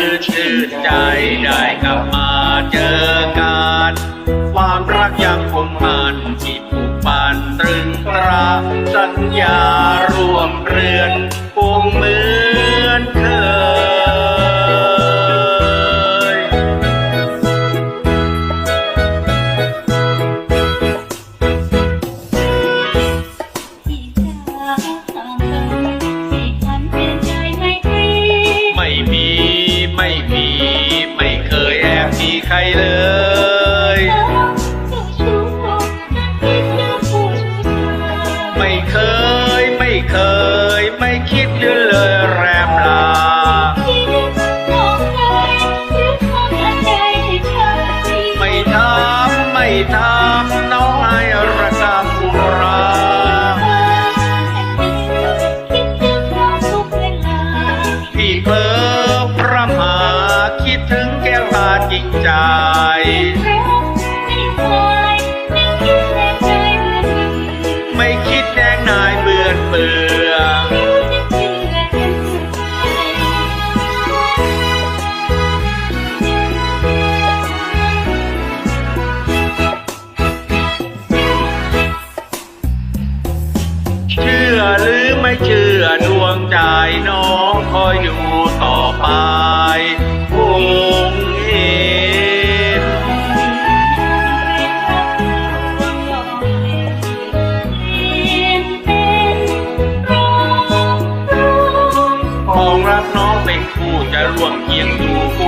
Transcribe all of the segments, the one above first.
ยืดใจได้กลับมาเจอกัน ความรักยังคงมันที่ผูกพันตรึงตราสัญญารวมเรือนคงเหมือนเคย ที่จะห่ ยแอ ใจไม่คิดแดงนายเบื่อเบื่อเชื่อหรือไม่เชื่อดวงใจน้องคอยอยู่ต่อไป น้องเป็นคู่จะร่วมเคียงอยู่คู่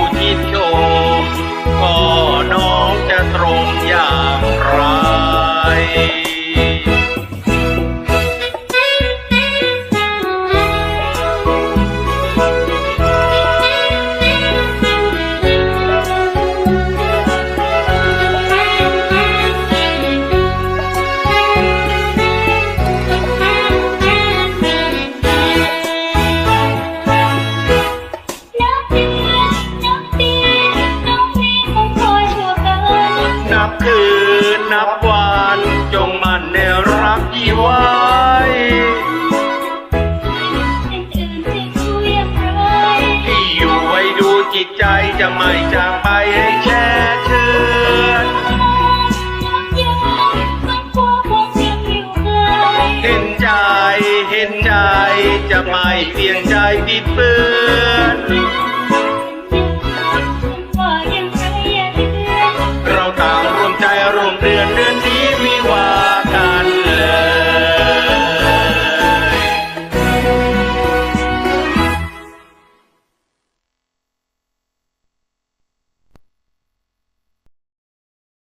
ชิดโคืนนับวันจงมันในรักที่ไว้ที่อยู่ไว้ดูจิตใจจะไม่จากไปให้แช่เชือนเห็นใจเห็นใจจะไม่เพียงใจผิดเปื้อน